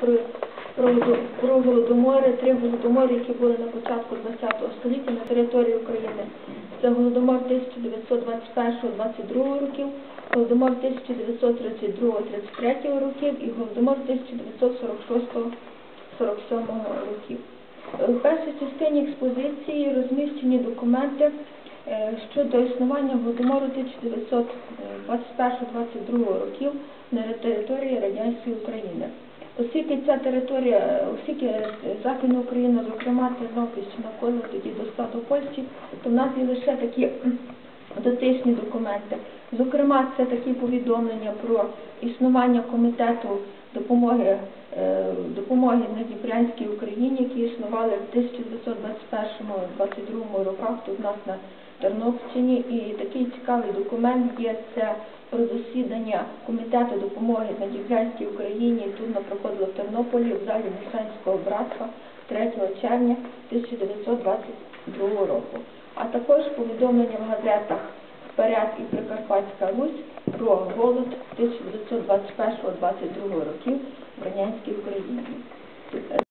про, про, голодомори, три голодомори, які були на початку ХХ століття на території України. Це голодомор 1921-22 років, голодомор 1932-33 років і голодомор 1946-47 років. В першій частині експозиції розміщені документи е, щодо існування голодомору 1921-22 років на території радянської України. Ця територія, е, оскільки е, Західна Україна, зокрема Тернопільщина, входила тоді до складу Польщі, то в нас є лише такі дотичні документи. Зокрема, це такі повідомлення про існування комітету допомоги, е, допомоги Надніпрянській Україні, які існували в 1921-22 роках тут у нас на Тернопільщині. І такий цікавий документ є це про засідання комітету допомоги Надніпрянській Україні. Тут вона проходила в Тернополі в залі Мішанського братства 3 червня 1922 року. А також повідомлення в газетах Вперед і Прикарпатська Русь про голод 1921-22 років в Радянській Україні.